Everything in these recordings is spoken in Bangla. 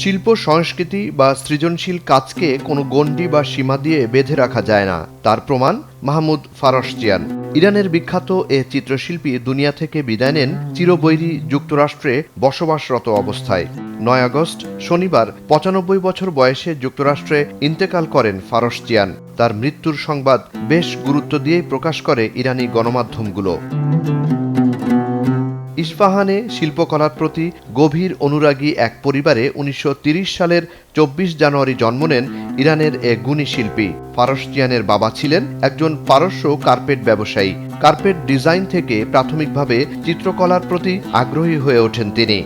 শিল্প, সংস্কৃতি বা সৃজনশীল কাজকে কোনো গণ্ডি বা সীমা দিয়ে বেঁধে রাখা যায় না, তার প্রমাণ মাহমুদ ফারসজিয়ান ইরানের বিখ্যাত এ চিত্রশিল্পী দুনিয়া থেকে বিদায় নেন চিরবৈরী যুক্তরাষ্ট্রে বসবাসরত অবস্থায়। নয় আগস্ট, শনিবার, পঁচানব্বই বছর বয়সে যুক্তরাষ্ট্রে ইন্তেকাল করেন ফারসজিয়ান তার মৃত্যুর সংবাদ বেশ গুরুত্ব দিয়েই প্রকাশ করে ইরানি গণমাধ্যমগুলো। ইস্পাহানে শিল্পকলার প্রতি গভীর অনুরাগী এক পরিবারে উনিশশো সালের চব্বিশ জানুয়ারি জন্ম নেন ইরানের এ গুণী শিল্পী। ফারসজিয়ানের বাবা ছিলেন একজন পারস্য কার্পেট ব্যবসায়ী। কার্পেট ডিজাইন থেকে প্রাথমিকভাবে চিত্রকলার প্রতি আগ্রহী হয়ে ওঠেন তিনি।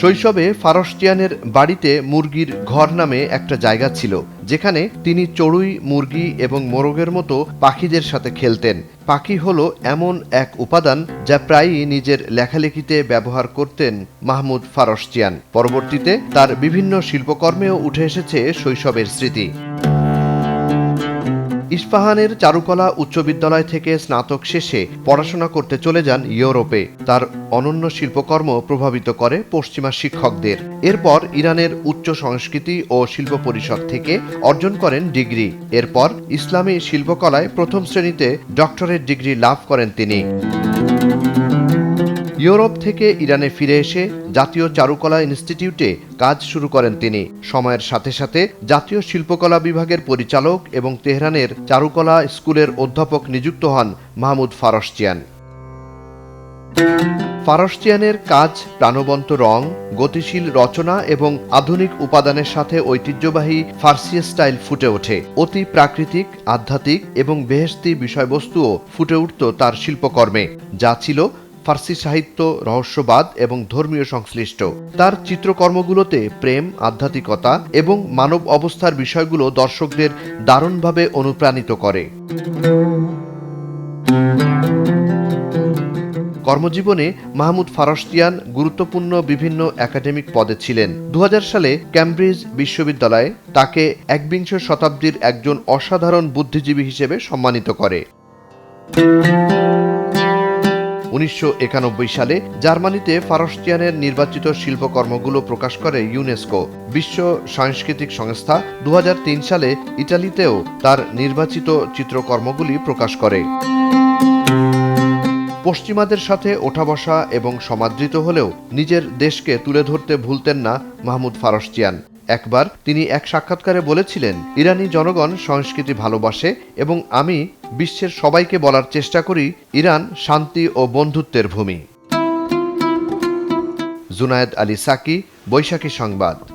শৈশবে ফারস্টিয়ানের বাড়িতে মুরগির ঘর নামে একটা জায়গা ছিল, যেখানে তিনি চড়ুই, মুরগি এবং মোরগের মতো পাখিদের সাথে খেলতেন। পাখি হলো এমন এক উপাদান যা প্রায়ই নিজের লেখালেখিতে ব্যবহার করতেন মাহমুদ ফারস্টিয়ান পরবর্তীতে তার বিভিন্ন শিল্পকর্মেও উঠে এসেছে শৈশবের স্মৃতি। ইস্পাহানের চারুকলা উচ্চ বিদ্যালয় থেকে স্নাতক শেষে পড়াশোনা করতে চলে যান ইউরোপে। তার অনন্য শিল্পকর্ম প্রভাবিত করে পশ্চিমা শিক্ষকদের। এরপর ইরানের উচ্চ সংস্কৃতি ও শিল্প পরিষদ থেকে অর্জন করেন ডিগ্রি। এরপর ইসলামী শিল্পকলায় প্রথম শ্রেণীতে ডক্টরেট ডিগ্রি লাভ করেন তিনি। ইউরোপ থেকে ইরানে ফিরে এসে জাতীয় চারুকলা ইনস্টিটিউটে কাজ শুরু করেন তিনি। সময়ের সাথে সাথে জাতীয় শিল্পকলা বিভাগের পরিচালক এবং তেহরানের চারুকলা স্কুলের অধ্যাপক নিযুক্ত হন মাহমুদ ফারসচিয়ান ফারসচিয়ানের কাজ প্রাণবন্ত রং, গতিশীল রচনা এবং আধুনিক উপাদানের সাথে ঐতিহ্যবাহী ফার্সি স্টাইল ফুটে ওঠে। অতি প্রাকৃতিক, আধ্যাত্মিক এবং বেহেস্তি বিষয়বস্তুও ফুটে উঠত তার শিল্পকর্মে, যা ছিল ফার্সি সাহিত্য, রহস্যবাদ এবং ধর্মীয় সংশ্লিষ্ট। তার চিত্রকর্মগুলোতে প্রেম, আধ্যাত্মিকতা এবং মানব অবস্থার বিষয়গুলো দর্শকদের দারুণভাবে অনুপ্রাণিত করে। কর্মজীবনে মাহমুদ ফারস্তিয়ান গুরুত্বপূর্ণ বিভিন্ন একাডেমিক পদে ছিলেন। দু হাজার সালে ক্যামব্রিজ বিশ্ববিদ্যালয়ে তাকে একবিংশ শতাব্দীর একজন অসাধারণ বুদ্ধিজীবী হিসেবে সম্মানিত করে। উনিশশো একানব্বই সালে জার্মানিতে ফারসটিয়ানের নির্বাচিত শিল্পকর্মগুলো প্রকাশ করে ইউনেস্কো। বিশ্ব সাংস্কৃতিক সংস্থা দু হাজার তিন সালে ইটালিতেও তার নির্বাচিত চিত্রকর্মগুলি প্রকাশ করে। পশ্চিমাদের সাথে ওঠা বসা এবং সমাদৃত হলেও নিজের দেশকে তুলে ধরতে ভুলতেন না মাহমুদ ফারসচিয়ান একবার তিনি এক সাক্ষাৎকারে বলেছিলেন, ইরানি জনগণ সংস্কৃতি ভালোবাসে এবং আমি বিশ্বের সবাইকে বলার চেষ্টা করি ইরান শান্তি ও বন্ধুত্বের ভূমি। জুনায়েদ আলী সাকি, বৈশাখী সংবাদ।